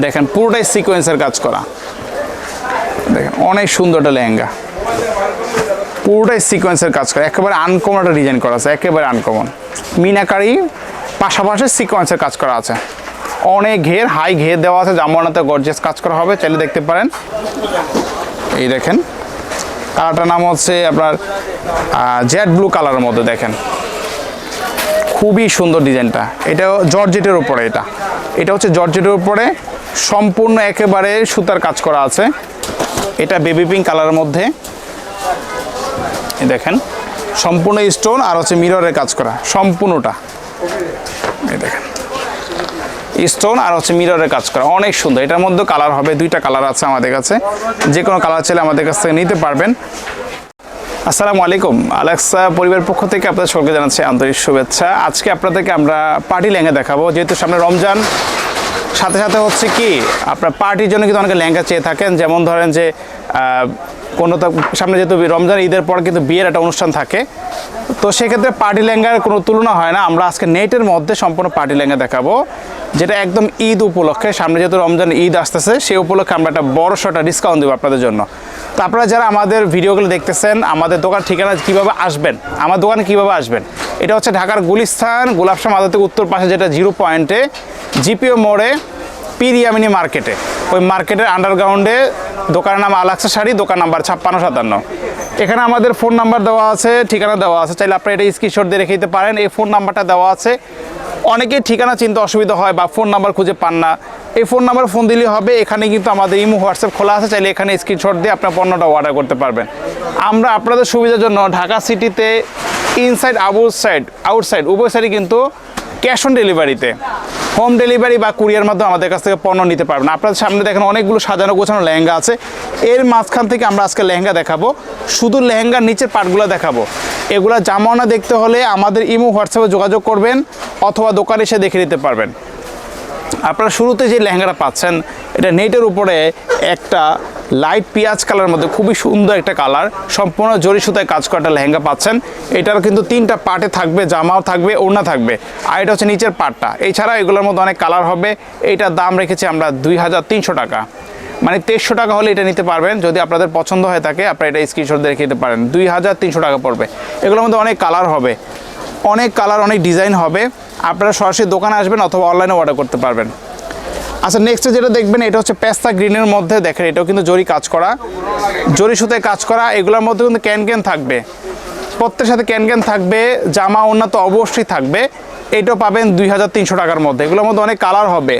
দেখেন, পুরোটাই সিকোয়েন্সের কাজ করা। দেখেন, অনেক সুন্দর একটা লেহেঙ্গা। পুরোটাই সিকোয়েন্সের কাজ করা। একেবারে আনকমন একটা ডিজাইন করা আছে, একেবারে আনকমন মিনাকারি পাশাপাশি সিকোয়েন্সের কাজ করা আছে। অনেক ঘের হাই ঘের দেওয়া আছে জামানাতে গর্জেস কাজ করা হবে, চাইলে দেখতে পারেন। এই দেখেন, কালারটার নাম হচ্ছে আপনার জেড ব্লু কালারের মধ্যে দেখেন। খুবই সুন্দর ডিজাইনটা এটা জর্জেটের উপরে এটা। এটা হচ্ছে জর্জেটের উপরে সম্পূর্ণ একেবারে সুতার কাজ করা আছে। এটা বেবি পিঙ্ক কালারের মধ্যে। দেখেন, সম্পূর্ণ স্টোন আর হচ্ছে মিররের কাজ করা, সম্পূর্ণটা। দেখেন স্টোন আর হচ্ছে মিররের কাজ করা, অনেক সুন্দর। এটার মধ্যে কালার হবে, দুইটা কালার আছে আমাদের কাছে। যে কোনো কালার চাইলে আমাদের কাছ থেকে নিতে পারবেন। আসসালামু আলাইকুম। আলেক্সা পরিবারের পক্ষ থেকে আপনাদের সকলকে জানাচ্ছি আন্তরিক শুভেচ্ছা। আজকে আপনাদেরকে আমরা পার্টি লেহেঙ্গা দেখাবো। যেহেতু সামনে রমজান সাথে সাথে হচ্ছে কি, আপনার পার্টির জন্য কিন্তু অনেকে লেহেঙ্গা চেয়ে থাকেন। যেমন ধরেন যে কোনো তো সামনে যেহেতু রমজান, ঈদের পর কিন্তু বিয়ের একটা অনুষ্ঠান থাকে। তো সেক্ষেত্রে পার্টি লেহেঙ্গার কোনো তুলনা হয় না। আমরা আজকে নেটের মধ্যে সম্পূর্ণ পার্টি লেহেঙ্গা দেখাবো। যেটা একদম ঈদ উপলক্ষে, সামনে যেহেতু রমজান, ঈদ আসতেছে, সেই উপলক্ষে আমরা একটা বড় সড়টা ডিসকাউন্ট দেবো আপনাদের জন্য। তো আপনারা যারা আমাদের ভিডিওগুলো দেখতেছেন, আমাদের দোকান ঠিকানা কীভাবে আসবেন, আমার দোকানে কীভাবে আসবেন, এটা হচ্ছে ঢাকার গুলিস্থান গোলাপশাহ মাদার উত্তর পাশে যেটা জিরো পয়েন্টে, জিপিও মোড়ে পিরিয়ামিনি মার্কেটে। ওই মার্কেটের আন্ডারগ্রাউন্ডে দোকানের নাম আলাক্সা শাড়ি, দোকান নাম্বার ছাপ্পান্ন সাতান্ন। এখানে আমাদের ফোন নাম্বার দেওয়া আছে, ঠিকানা দেওয়া আছে। চাইলে আপনারা এটা স্ক্রিনশট দিয়ে রেখে দিতে পারেন। এই ফোন নাম্বারটা দেওয়া আছে। অনেকেই ঠিকানা চিনতে অসুবিধা হয় বা ফোন নাম্বার খুঁজে পান না। এই ফোন নাম্বার ফোন দিলেই হবে। এখানে কিন্তু আমাদের ইমো, হোয়াটসঅ্যাপ খোলা আছে। চাইলে এখানে স্ক্রিনশট দিয়ে আপনার পণ্যটা অর্ডার করতে পারবেন। আমরা আপনাদের সুবিধার জন্য ঢাকা সিটিতে ইনসাইড আউটসাইড আউটসাইড উভয় সাইডে কিন্তু ক্যাশ অন ডেলিভারিতে। হোম ডেলিভারি বা কুরিয়ার মাধ্যমে আমাদের কাছ থেকে পণ্য নিতে পারবেন। আপনাদের সামনে দেখেন অনেকগুলো সাজানো গোছানো লেহেঙ্গা আছে। এর মাঝখান থেকে আমরা আজকে লেহেঙ্গা দেখাবো। শুধু লেহেঙ্গার নিচের পার্টগুলো দেখাবো। এগুলা জামানা দেখতে হলে আমাদের ইমো হোয়াটসঅ্যাপে যোগাযোগ করবেন অথবা দোকানে এসে দেখে নিতে পারবেন। আপনারা শুরুতে যে লেহেঙ্গাটা পাচ্ছেন, এটা নেটের উপরে একটা লাইট পেঁয়াজ কালার মধ্যে খুবই সুন্দর একটা কালার সম্পূর্ণ জরি সুতায় কাজ করা একটা লেহেঙ্গা পাচ্ছেন। এটার কিন্তু তিনটা পার্টে থাকবে, জামাও থাকবে, ওড়না থাকবে। আর এটা হচ্ছে নিচের পার্টটা এছাড়া এগুলোর মধ্যে অনেক কালার হবে। এইটার দাম রেখেছি আমরা দুই হাজার তিনশো টাকা। মানে তেইশশো টাকা হলে এটা নিতে পারবেন। যদি আপনাদের পছন্দ হয়ে থাকে, আপনারা এটা স্ক্রিনশট রেখে দিতে পারেন। দুই হাজার তিনশো টাকা পড়বে। এগুলোর মধ্যে অনেক কালার হবে। অনেক কালার অনেক ডিজাইন হবে। আপনারা সরাসরি দোকানে আসবেন অথবা অনলাইনে অর্ডার করতে পারবেন। আচ্ছা নেক্সটে যেটা দেখবেন, এটা হচ্ছে পেস্তা গ্রিনের মধ্যে দেখেন, এটাও কিন্তু জরি কাজ করা। জরি সুতায় কাজ করা, এগুলোর মধ্যে কিন্তু ক্যান ক্যান থাকবে। প্রত্যেকের সাথে ক্যান ক্যান থাকবে, জামা ওড়না তো অবশ্যই থাকবে। এটাও পাবেন দুই হাজার তিনশো টাকার মধ্যে। এগুলোর মধ্যে অনেক কালার হবে।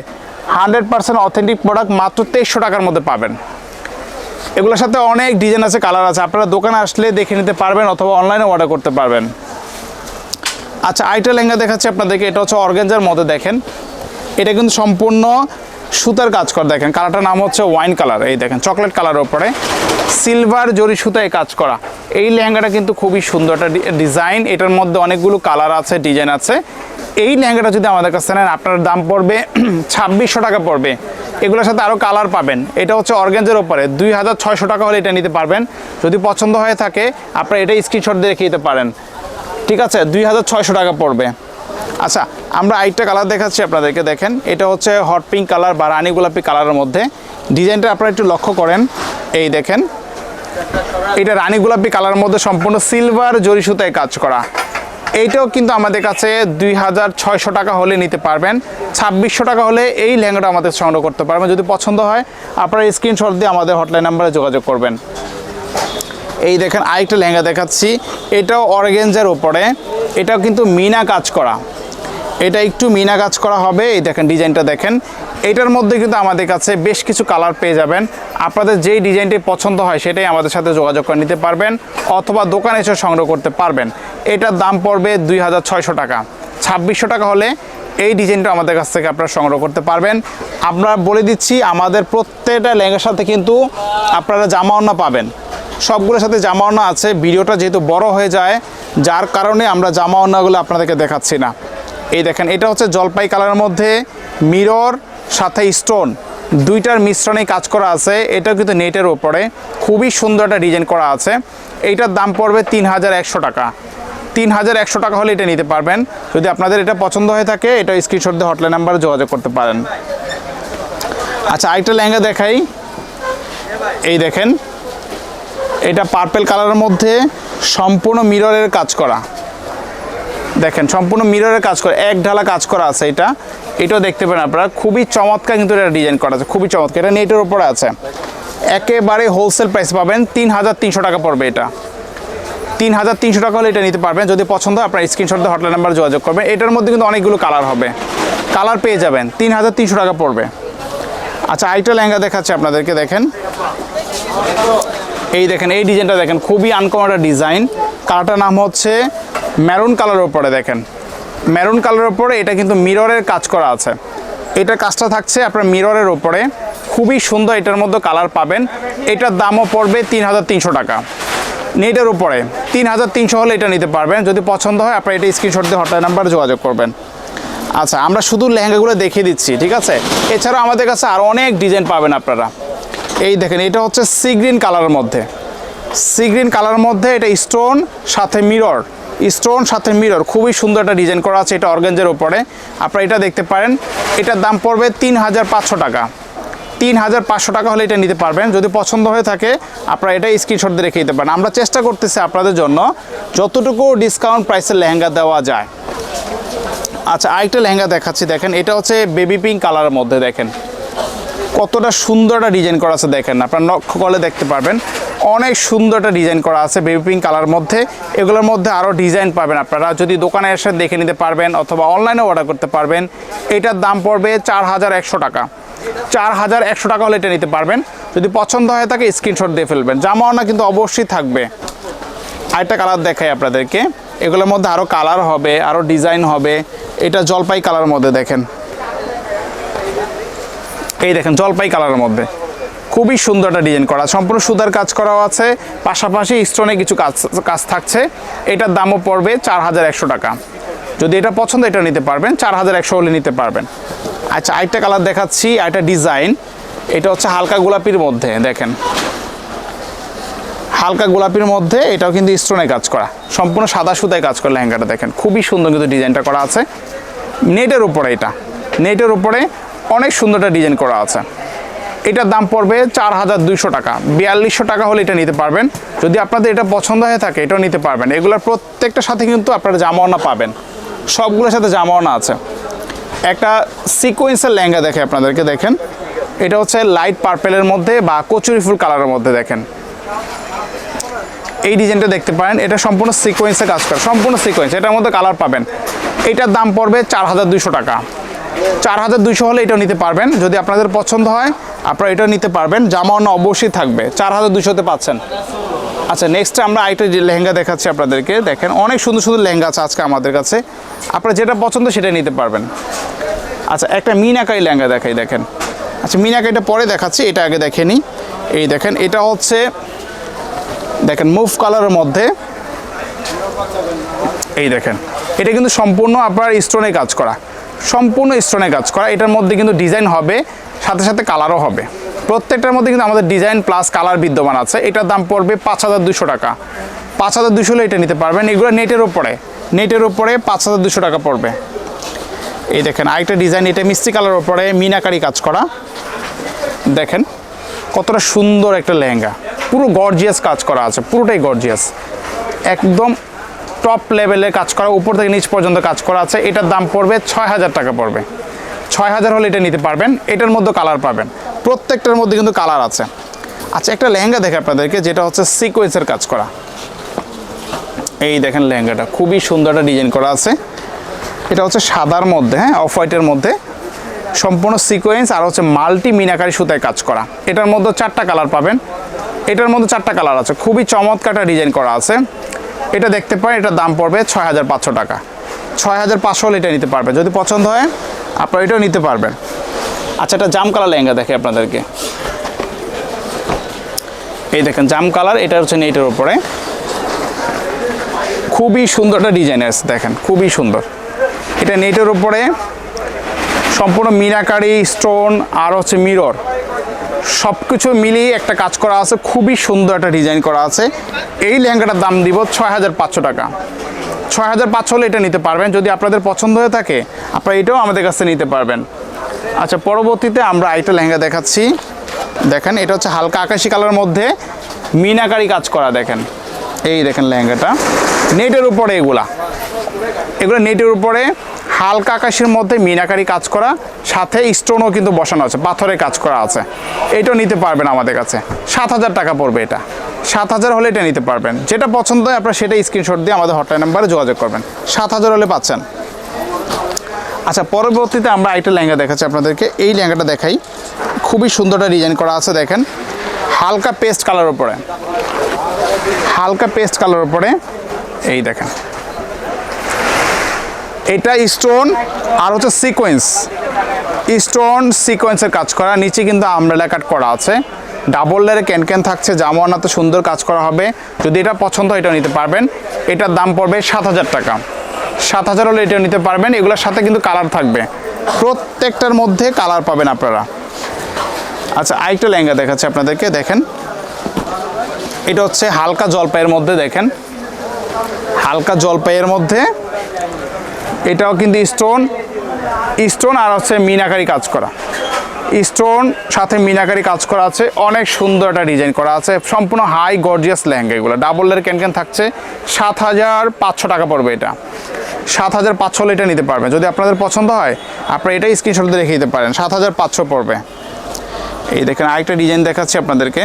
হান্ড্রেড পার্সেন্ট অথেন্টিক প্রোডাক্ট মাত্র তেইশশো টাকার মধ্যে পাবেন। এগুলোর সাথে অনেক ডিজাইন আছে কালার আছে। আপনারা দোকানে আসলে দেখে নিতে পারবেন অথবা অনলাইনে অর্ডার করতে পারবেন। আচ্ছা আইটা লেহেঙ্গা দেখাচ্ছি আপনাদেরকে, এটা হচ্ছে অর্গেঞ্জার মধ্যে দেখেন। এটা কিন্তু সম্পূর্ণ সুতার কাজ করা দেখেন। কালারটার নাম হচ্ছে ওয়াইন কালার, এই দেখেন, চকলেট কালারের ওপরে সিলভার জরি সুতায় কাজ করা। এই লেহেঙ্গাটা কিন্তু খুবই সুন্দর একটা ডিজাইন। এটার মধ্যে অনেকগুলো কালার আছে, ডিজাইন আছে। এই লেহেঙ্গাটা যদি আমাদের কাছে নেন, আপনার দাম পড়বে ছাব্বিশশো টাকা পড়বে। এগুলোর সাথে আরও কালার পাবেন। এটা হচ্ছে অর্গেঞ্জের ওপরে দুই হাজার ছয়শো টাকা হলে এটা নিতে পারবেন। যদি পছন্দ হয়ে থাকে, আপনারা এটা স্ক্রিনশট দিয়ে রেখে দিতে পারেন। ঠিক আছে, দুই হাজার ছয়শো টাকা পড়বে। আচ্ছা আমরা আরেকটা কালার দেখাচ্ছি আপনাদেরকে, দেখেন, এটা হচ্ছে হট পিঙ্ক কালার বা রানী গোলাপি কালারের মধ্যে। ডিজাইনটা আপনারা একটু লক্ষ্য করেন, এই দেখেন, এটা রানী গোলাপি কালারের মধ্যে সম্পূর্ণ সিলভার জরি সুতায় কাজ করা। এইটাও কিন্তু আমাদের কাছে দুই হাজার ছয়শো টাকা হলে নিতে পারবেন, ছাব্বিশশো টাকা হলে এই লেহেঙ্গাটা আমাদের সংগ্রহ করতে পারবেন। যদি পছন্দ হয়, আপনারা স্ক্রিনশট দিয়ে আমাদের হটলাইন নাম্বারে যোগাযোগ করবেন। এই দেখেন আরেকটা লেহেঙ্গা দেখাচ্ছি। এটাও অর্গেঞ্জার ওপরে এটাও কিন্তু মিনা কাজ করা। এটা একটু মিনা কাজ করা হবে। এই দেখেন ডিজাইনটা দেখেন। এটার মধ্যে কিন্তু আমাদের কাছে বেশ কিছু কালার পেয়ে যাবেন। আপনাদের যেই ডিজাইনটি পছন্দ হয়, সেটাই আমাদের সাথে যোগাযোগ করে নিতে পারবেন অথবা দোকানে এসে সংগ্রহ করতে পারবেন। এটার দাম পড়বে দুই হাজার ছয়শো টাকা। ছাব্বিশশো টাকা হলে এই ডিজাইনটা আমাদের কাছ থেকে আপনারা সংগ্রহ করতে পারবেন। আমরা বলে দিচ্ছি, আমাদের প্রত্যেকটা লেহেঙ্গার সাথে কিন্তু আপনারা জামা পাবেন। সবগুলোর সাথে জামা ওড়না আছে। ভিডিওটা যেহেতু বড় হয়ে যায়, যার কারণে আমরা জামা ওড়নাগুলো আপনাদেরকে দেখাচ্ছি না। এই দেখেন, এটা হচ্ছে জলপাই কালারের মধ্যে, মিরর, সাথে স্টোন। দুইটার মিশ্রণে কাজ করা আছে। এটা কিন্তু নেটের ওপরে খুবই সুন্দর একটা ডিজাইন করা আছে। এইটার দাম পড়বে তিন হাজার একশো টাকা। তিন হাজার একশো টাকা হলে এটা নিতে পারবেন। যদি আপনাদের এটা পছন্দ হয়ে থাকে, এটা স্ক্রিনশট দিয়ে হটলাইন নাম্বারে যোগাযোগ করতে পারেন। আচ্ছা আরেকটা লেহেঙ্গা দেখাই। এই দেখেন এটা পার্পেল কালারের মধ্যে সম্পূর্ণ মিররের কাজ করা। দেখেন, সম্পূর্ণ মিররের কাজ করা, এক ঢালা কাজ করা আছে এটা। এটাও দেখতে পারেন আপনারা, খুবই চমৎকার কিন্তু এটা ডিজাইন করা আছে, খুবই চমৎকার। এটা নেটের উপরে আছে। একেবারে হোলসেল প্রাইস পাবেন তিন হাজার তিনশো টাকা পড়বে এটা। তিন হাজার তিনশো টাকা হলে এটা নিতে পারবেন, যদি পছন্দ হয় আপনার স্ক্রিনশট দিয়ে হটলাইন নাম্বার যোগাযোগ করবেন। এটার মধ্যে কিন্তু অনেকগুলো কালার হবে। কালার পেয়ে যাবেন তিন হাজার তিনশো টাকা পড়বে। আচ্ছা আইটা লেহেঙ্গা দেখাচ্ছে আপনাদেরকে, দেখেন। এই দেখেন, এই ডিজাইনটা দেখেন, খুবই আনকমন একটা ডিজাইন। কালারটার নাম হচ্ছে ম্যারুন কালারের উপরে, দেখেন। ম্যারুন কালারের উপরে এটা কিন্তু মিররের কাজ করা আছে। এটার কাজটা থাকছে আপনার মিররের উপরে। খুবই সুন্দর এটার মধ্যে কালার পাবেন। এটার দামও পড়বে তিন হাজার তিনশো টাকা। নেটের উপরে তিন হাজার তিনশো হলে এটা নিতে পারবেন। যদি পছন্দ হয়, আপনার এটা স্ক্রিনশট দিয়ে হটলাইন নাম্বার যোগাযোগ করবেন। আচ্ছা আমরা শুধু লেহেঙ্গাগুলো দেখিয়ে দিচ্ছি, ঠিক আছে? এছাড়াও আমাদের কাছে আরও অনেক ডিজাইন পাবেন আপনারা। এই দেখেন, এটা হচ্ছে সি গ্রিন কালারের মধ্যে। সি গ্রিন কালারের মধ্যে এটা স্টোন, সাথে মিরর। স্টোন, সাথে মিরর, খুবই সুন্দর একটা ডিজাইন করা আছে এটা অর্গেঞ্জের উপরে। আপনারা এটা দেখতে পারেন, এটার দাম পড়বে তিন হাজার পাঁচশো টাকা। তিন হাজার পাঁচশো টাকা হলে এটা নিতে পারবেন। যদি পছন্দ হয়ে থাকে, আপনারা এটা স্ক্রিনশট দিয়ে রেখে দিতে পারেন। আমরা চেষ্টা করতেছি আপনাদের জন্য যতটুকু ডিসকাউন্ট প্রাইসের লেহেঙ্গা দেওয়া যায়। আচ্ছা আরেকটা লেহেঙ্গা দেখাচ্ছি। দেখেন, এটা হচ্ছে বেবি পিঙ্ক কালারের মধ্যে, দেখেন। কতটা সুন্দর একটা ডিজাইন করা আছে দেখেন, আপনার লক্ষ্য করলে দেখতে পারবেন। অনেক সুন্দর একটা ডিজাইন করা আছে বেবি পিঙ্ক কালার মধ্যে। এগুলোর মধ্যে আরও ডিজাইন পাবেন আপনারা। যদি দোকানে এসে দেখে নিতে পারবেন অথবা অনলাইনে অর্ডার করতে পারবেন, এটার দাম পড়বে চার হাজার একশো টাকা। চার হাজার একশো টাকা হলে এটা নিতে পারবেন। যদি পছন্দ হয় তাকে স্ক্রিনশট দিয়ে ফেলবেন। জামাওনা কিন্তু অবশ্যই থাকবে। আরেকটা কালার দেখাই আপনাদেরকে। এগুলোর মধ্যে আরও কালার হবে আরও ডিজাইন হবে। এটা জলপাই কালার মধ্যে দেখেন। এই দেখেন জলপাই কালারের মধ্যে। খুবই সুন্দর একটা ডিজাইন করা, সম্পূর্ণ সুতার কাজ করাও আছে, পাশাপাশি স্টোনে কিছু কাজ কাজ থাকছে। এটার দামও পড়বে চার হাজার একশো টাকা। যদি এটা পছন্দ, এটা নিতে পারবেন, চার হাজার একশো হলে নিতে পারবেন। আচ্ছা আরেকটা কালার দেখাচ্ছি, আরেকটা ডিজাইন এটা হচ্ছে হালকা গোলাপির মধ্যে, দেখেন। হালকা গোলাপির মধ্যে, এটাও কিন্তু স্টোনে কাজ করা। সম্পূর্ণ সাদা সুতায় কাজ করা লেহেঙ্গাটা, দেখেন। খুবই সুন্দর কিন্তু ডিজাইনটা করা আছে। নেটের উপরে এটা। নেটের উপরে অনেক সুন্দর একটা ডিজাইন করা আছে। এটার দাম পড়বে চার হাজার দুইশো টাকা। বিয়াল্লিশশো টাকা হলে এটা নিতে পারবেন। যদি আপনাদের এটা পছন্দ হয়ে থাকে, এটাও নিতে পারবেন। এগুলোর প্রত্যেকটার সাথে কিন্তু আপনারা জামাওনা পাবেন। সবগুলোর সাথে জামাওনা আছে। একটা সিকোয়েন্সের লেহেঙ্গা দেখে আপনাদেরকে দেখেন। এটা হচ্ছে লাইট পার্পেলের মধ্যে বা কচুরি ফুল কালারের মধ্যে দেখেন। এই ডিজাইনটা দেখতে পারেন। এটা সম্পূর্ণ সিকোয়েন্সে কাজ করে। সম্পূর্ণ সিকোয়েন্স এটার মধ্যে কালার পাবেন। এটার দাম পড়বে চার হাজার দুইশো টাকা। চার হাজার দুইশো হলে এটাও নিতে পারবেন। যদি আপনাদের পছন্দ হয়, আপনারা এটাও নিতে পারবেন। জামা অন্য অবশ্যই থাকবে। চার হাজার দুইশোতে পাচ্ছেন। আচ্ছা নেক্সট আমরা আরেকটা লেহেঙ্গা দেখাচ্ছি আপনাদেরকে। দেখেন, অনেক সুন্দর সুন্দর লেহেঙ্গা আছে আজকে আমাদের কাছে। আপনারা যেটা পছন্দ সেটা নিতে পারবেন। আচ্ছা একটা মিনাকারি লেহেঙ্গা দেখাই, দেখেন। আচ্ছা মিনাকারিটা পরে দেখাচ্ছি, এটা আগে দেখে নিই। এই দেখেন, এটা হচ্ছে, দেখেন মুভ কালারের মধ্যে। এই দেখেন, এটা কিন্তু সম্পূর্ণ আপনার স্টোনে কাজ করা। সম্পূর্ণ স্টোনে কাজ করা। এটার মধ্যে কিন্তু ডিজাইন হবে, সাথে সাথে কালারও হবে। প্রত্যেকটার মধ্যে কিন্তু আমাদের ডিজাইন প্লাস কালার বিদ্যমান আছে। এটার দাম পড়বে পাঁচ হাজার দুশো টাকা। পাঁচ হাজার দুশো হলে এটা নিতে পারবেন। এগুলো নেটের ওপরে নেটের ওপরে পাঁচ হাজার দুশো টাকা পড়বে। এই দেখেন, আরেকটা ডিজাইন এটা মিষ্টি কালার ওপরে মিনাকারি কাজ করা। দেখেন, কতটা সুন্দর একটা লেহেঙ্গা। পুরো গর্জিয়াস কাজ করা আছে। পুরোটাই গর্জিয়াস একদম টপ লেভেলে কাজ করা, উপর থেকে নিচ পর্যন্ত কাজ করা আছে, এটার দাম পড়বে ছয় হাজার টাকা পড়বে। ছয় হাজার হলে এটা নিতে পারবেন, এটার মধ্যে কালার পাবেন। প্রত্যেকটার মধ্যে কিন্তু কালার আছে। আচ্ছা একটা লেহেঙ্গা দেখে আপনাদেরকে, যেটা হচ্ছে সিকোয়েন্সের কাজ করা। এই দেখেন লেহেঙ্গাটা, খুবই সুন্দর একটা ডিজাইন করা আছে। এটা হচ্ছে সাদার মধ্যে হ্যাঁ অফ হোয়াইটের মধ্যে। সম্পূর্ণ সিকোয়েন্স আর হচ্ছে মাল্টি মিনাকারি সুতায় কাজ করা। এটার মধ্যে চারটা কালার পাবেন। এটার মধ্যে চারটা কালার আছে। খুবই চমৎকার একটা ডিজাইন করা আছে। এটা দেখতে পারেন, এটার দাম পড়বে ছয় হাজার পাঁচশো টাকা। ছয় হাজার পাঁচশো হলে এটা নিতে পারবেন। যদি পছন্দ হয়, আপনারা এটাও নিতে পারবেন। আচ্ছা এটা জাম কালার লেহেঙ্গা দেখে আপনাদেরকে। এই দেখেন, জাম কালার, এটা হচ্ছে নেটের উপরে। খুবই সুন্দর একটা ডিজাইন আছে, দেখেন, খুবই সুন্দর। এটা নেটের উপরে, সম্পূর্ণ মিনাকারি, স্টোন, আর হচ্ছে মিরর। সব কিছু মিলিয়ে একটা কাজ করা আছে, খুবই সুন্দর একটা ডিজাইন করা আছে। এই লেহেঙ্গাটার দাম দিব ছয় হাজার পাঁচশো টাকা। ছয় হাজার পাঁচশো হলে এটা নিতে পারবেন। যদি আপনাদের পছন্দ হয়ে থাকে, আপনারা এটাও আমাদের কাছে নিতে পারবেন। আচ্ছা পরবর্তীতে আমরা আরেকটা লেহেঙ্গা দেখাচ্ছি। দেখেন, এটা হচ্ছে হালকা আকাশি কালারের মধ্যে মিনাকারি কাজ করা, দেখেন। এই দেখেন লেহেঙ্গাটা। নেটের উপরে এগুলা। এগুলো নেটের উপরে হালকা আকাশের মধ্যে মিনাকারি কাজ করা, সাথে স্টোনও কিন্তু বসানো আছে, পাথরের কাজ করা আছে। এটাও নিতে পারবেন আমাদের কাছে। সাত হাজার টাকা পড়বে এটা। সাত হাজার হলে এটা নিতে পারবেন। যেটা পছন্দ হয় আপনারা সেটা স্ক্রিনশট দিয়ে আমাদের হটলাইন নাম্বারে যোগাযোগ করবেন। সাত হাজার হলে পাচ্ছেন। আচ্ছা পরবর্তীতে আমরা একটা লেহেঙ্গা দেখাচ্ছি আপনাদেরকে। এই লেহেঙ্গাটা দেখাই। খুবই সুন্দরটা ডিজাইন করা আছে, দেখেন। হালকা পেস্ট কালার উপরে। হালকা পেস্ট কালার উপরে। এই দেখেন। এটা স্টোন আর হচ্ছে সিকোয়েন্স স্টোন সিকোয়েন্সের কাজ করা। নিচে কিন্তু আমরেলা কাট করা আছে। ডাবল লেয়ারে ক্যান থাকছে জামানাতে সুন্দর কাজ করা হবে। যদি এটা পছন্দ হয় এটা নিতে পারবেন। এটার দাম পড়বে সাত হাজার টাকা। সাত হাজার হলে এটা নিতে পারবেন। এগুলোর সাথে কিন্তু কালার থাকবে। প্রত্যেকটার মধ্যে কালার পাবেন আপনারা। আচ্ছা আরেকটা লেহেঙ্গা দেখাচ্ছে আপনাদেরকে। দেখেন। এটা হচ্ছে হালকা জলপাইয়ের মধ্যে, দেখেন। হালকা জলপাইয়ের মধ্যে এটাও কিন্তু স্টোন স্টোন আর হচ্ছে মিনাকারি কাজ করা। স্টোন সাথে মিনাকারি কাজ করা আছে, অনেক সুন্দর একটা ডিজাইন করা আছে, সম্পূর্ণ হাই গর্জিয়াস লেহেঙ্গা এগুলো। ডাবল লেয়ার ক্যান ক্যান থাকছে, সাত হাজার পাঁচশো টাকা পড়বে এটা। সাত হাজার পাঁচশো এটা নিতে পারবেন। যদি আপনাদের পছন্দ হয়, আপনারা এটাই স্ক্রিনশট রেখে দিতে পারেন, সাত হাজার পাঁচশো পড়বে। এই দেখেন আরেকটা ডিজাইন দেখাচ্ছি আপনাদেরকে।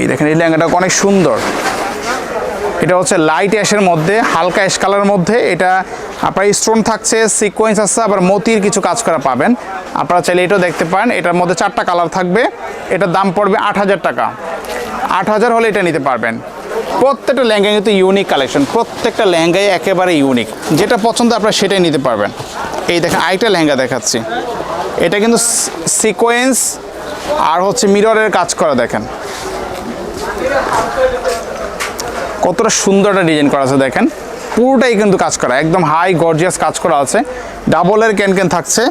এই দেখেন এই লেহেঙ্গাটা অনেক সুন্দর। এটা হচ্ছে লাইট অ্যাশের মধ্যে, হালকা অ্যাশ কালারের মধ্যে। এটা আপনার স্টোন থাকছে সিকোয়েন্স আছে, আবার মতির কিছু কাজ করা পাবেন। আপনারা চাইলে এটাও দেখতে পারেন। এটার মধ্যে চারটা কালার থাকবে। এটার দাম পড়বে আট হাজার টাকা। আট হাজার হলে এটা নিতে পারবেন। প্রত্যেকটা লেহেঙ্গা কিন্তু ইউনিক কালেকশন প্রত্যেকটা লেহেঙ্গাই একেবারে ইউনিক যেটা পছন্দ আপনারা সেটাই নিতে পারবেন। এই দেখেন, আরেকটা লেহেঙ্গা দেখাচ্ছি। এটা কিন্তু সিকোয়েন্স আর হচ্ছে মিররের কাজ করা দেখেন। কতটা সুন্দর একটা ডিজাইন করা আছে দেখেন। পুরোটাই কিন্তু কাজ করা, একদম হাই গর্জিয়াস কাজ করা আছে। ডাবলের ক্যান ক্যান থাকছে,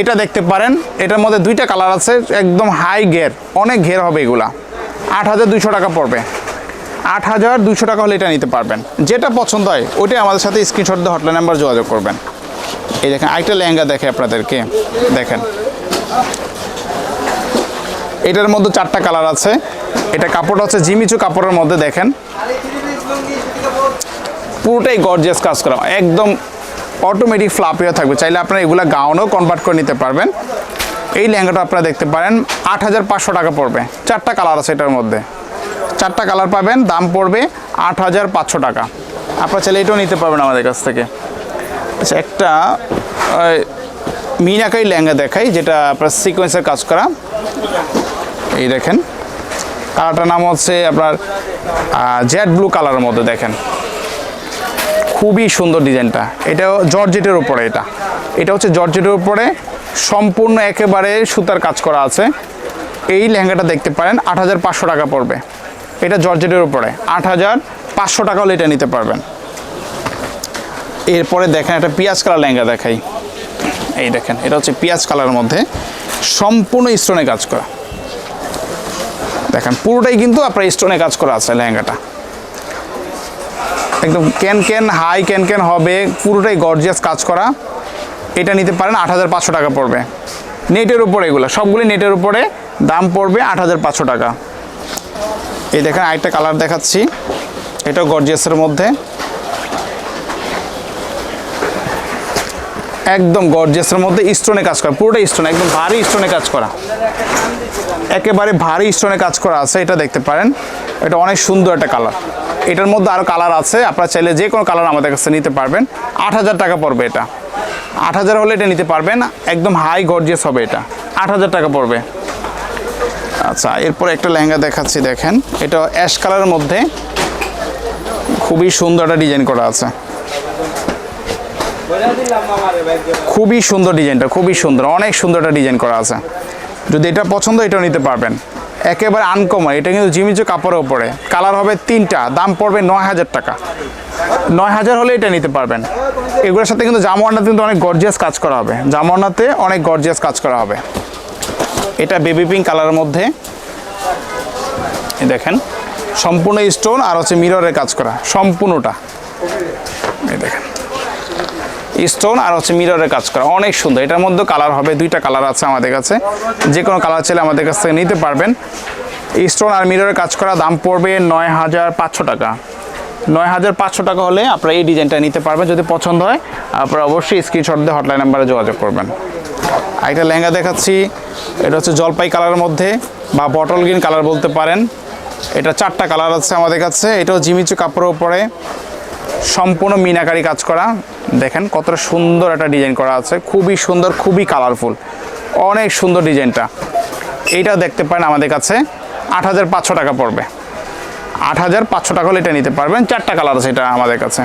এটা দেখতে পারেন। এটার মধ্যে দুইটা কালার আছে, একদম হাই ঘের অনেক ঘের হবে এগুলা। আট হাজার দুইশো টাকা পড়বে। আট হাজার দুইশো টাকা হলে এটা নিতে পারবেন। যেটা পছন্দ হয়, ওইটাই আমাদের সাথে স্ক্রিনশট দিয়ে হটলাইন নাম্বার যোগাযোগ করবেন। এই দেখেন, আরেকটা লেহেঙ্গা দেখে আপনাদেরকে, দেখেন। এটার মধ্যে চারটা কালার আছে। এটা কাপড়টা হচ্ছে জিমিচু কাপড়ের মধ্যে, দেখেন। পুরোটাই গর্জিয়াস কাজ করা। একদম অটোমেটিক ফ্লাপ হয়ে থাকবে। চাইলে আপনারা এগুলা গাউনও কনভার্ট করে নিতে পারবেন। এই লেহেঙ্গাটা আপনারা দেখতে পারেন আট হাজার পাঁচশো টাকা পড়বে। চারটা কালার আছে এটার মধ্যে। চারটা কালার পাবেন দাম পড়বে আট হাজার পাঁচশো টাকা। আপনারা চাইলে এটাও নিতে পারবেন আমাদের কাছ থেকে। আচ্ছা একটা আহ, মিনাকারি লেহেঙ্গা দেখাই যেটা আপনার সিকোয়েন্সের কাজ করা। এই দেখেন। কালারটার নাম হচ্ছে আপনার জেড ব্লু কালারের মধ্যে দেখেন। খুবই সুন্দর ডিজাইনটা। এটা জর্জেটের উপরে এটা। এটা হচ্ছে জর্জেটের উপরে সম্পূর্ণ একেবারে সুতার কাজ করা আছে। এই লেহেঙ্গাটা দেখতে পারেন, আট হাজার পাঁচশো টাকা পড়বে। এটা জর্জেটের উপরে। আট হাজার পাঁচশো টাকা হলে এটা নিতে পারবেন। এরপরে দেখেন একটা পিঁয়াজ কালার লেহেঙ্গা দেখাই। এই দেখেন, এটা হচ্ছে পিঁয়াজ কালারের মধ্যে সম্পূর্ণ স্টোনে কাজ করা। দেখেন, পুরোটাই কিন্তু আপনার স্টোনে কাজ করা আছে লেহেঙ্গাটা। একদম can can high can can হবে, পুরোটাই গর্জিয়াস কাজ করা। এটা নিতে পারেন আট হাজার পাঁচশো টাকা পড়বে। নেটের উপরে এগুলো সবগুলি নেটের উপরে দাম পড়বে আট হাজার পাঁচশো টাকা। এই দেখেন আরেকটা কালার দেখাচ্ছি। এটা গর্জিয়াসের মধ্যে। একদম গর্জিয়াসের মধ্যে স্টোনে কাজ করা, পুরোটাই স্টোন একদম ভারী স্টোনে কাজ করা। একেবারে ভারী স্টোনে কাজ করা আছে, এটা দেখতে পারেন। এটা অনেক সুন্দর একটা কালার এটার মধ্যে আরও কালার আছে, আপনারা চাইলে যে কোনো কালার আমাদের কাছে নিতে পারবেন। আট হাজার টাকা পড়বে এটা। আট হাজার হলে এটা নিতে পারবেন, একদম হাই গর্জিয়াস হবে এটা। আট হাজার টাকা পড়বে। আচ্ছা এরপর একটা লেহেঙ্গা দেখাচ্ছি, দেখেন। এটা অ্যাশ কালারের মধ্যে খুবই সুন্দর একটা ডিজাইন করা আছে। খুবই সুন্দর ডিজাইনটা, খুবই সুন্দর, অনেক সুন্দর একটা ডিজাইন করা আছে। যদি এটা পছন্দ এটাও নিতে পারবেন। একেবারে আনকমন এটা কিন্তু জিমিচু কাপড়ের উপরে। কালার হবে তিনটা, দাম পড়বে নয় হাজার টাকা। নয় হাজার হলে এটা নিতে পারবেন। এগুলোর সাথে কিন্তু জামানাতে কিন্তু অনেক গর্জিয়াস কাজ করা হবে। জামানাতে অনেক গর্জিয়াস কাজ করা হবে। এটা বেবি পিঙ্ক কালারের মধ্যে। দেখেন, সম্পূর্ণ স্টোন আর হচ্ছে মিররের কাজ করা, সম্পূর্ণটা। দেখেন। স্টোন আর হচ্ছে মিররের কাজ করা। অনেক সুন্দর। এটার মধ্যে কালার হবে, দুইটা কালার আছে আমাদের কাছে। যে কোনো কালার চাইলে আমাদের কাছ থেকে নিতে পারবেন। স্টোন আর মিররের কাজ করা দাম পড়বে নয় হাজার পাঁচশো টাকা। নয় হাজার পাঁচশো টাকা হলে আপনারা এই ডিজাইনটা নিতে পারবেন যদি পছন্দ হয়। আপনারা অবশ্যই স্ক্রিনশট দিয়ে হটলাইন নাম্বারে যোগাযোগ করবেন। আরেকটা লেহেঙ্গা দেখাচ্ছি। এটা হচ্ছে জলপাই কালারের মধ্যে বা বটল গ্রিন কালার বলতে পারেন। এটা চারটা কালার আছে আমাদের কাছে। এটাও জিমিচু কাপড়ের উপরে। সম্পূর্ণ মিনাকারি কাজ করা। দেখেন কতটা সুন্দর একটা ডিজাইন করা আছে। খুবই সুন্দর, খুবই কালারফুল অনেক সুন্দর ডিজাইনটা। এইটাও দেখতে পারেন আমাদের কাছে। আট হাজার পাঁচশো টাকা পড়বে। আট হাজার পাঁচশো টাকা হলে এটা নিতে পারবেন। চারটা কালার আছে এটা আমাদের কাছে।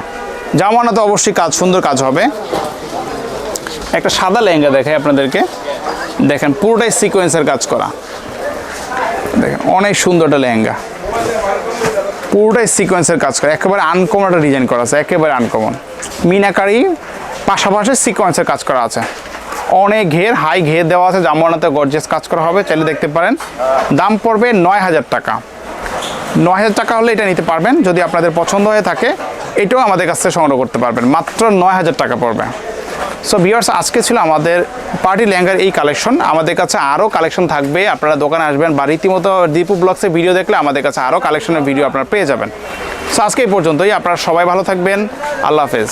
জামানা তো অবশ্যই কাজ, সুন্দর কাজ হবে। একটা সাদা লেহেঙ্গা দেখাই আপনাদেরকে। দেখেন পুরোটাই সিকোয়েন্সের কাজ করা। দেখেন, অনেক সুন্দর একটা লেহেঙ্গা। পুরোটাই সিকোয়েন্সের কাজ করা। একেবারে আনকমন একটা ডিজাইন করা আছে, একেবারে আনকমন মিনাকারি পাশাপাশি সিকোয়েন্সের কাজ করা আছে। অনেক ঘের হাই ঘের দেওয়া আছে জামানাতে গর্জেস কাজ করা হবে, চাইলে দেখতে পারেন। দাম পড়বে নয় হাজার টাকা। নয় হাজার টাকা হলে এটা নিতে পারবেন, যদি আপনাদের পছন্দ হয়ে থাকে, এটাও আমাদের কাছ থেকে সংগ্রহ করতে পারবেন। মাত্র নয় হাজার টাকা পড়বে। সো বিয়ার্স আজকে ছিল আমাদের পার্টি ল্যাঙ্গার এই কালেকশন আমাদের কাছে আরও কালেকশন থাকবে। আপনারা দোকানে আসবেন বা রীতিমতো দীপু ব্লগসে ভিডিও দেখলে আমাদের কাছে আরও কালেকশনের ভিডিও আপনারা পেয়ে যাবেন। সো আজকে এই পর্যন্তই। আপনারা সবাই ভালো থাকবেন। আল্লাহ হাফেজ।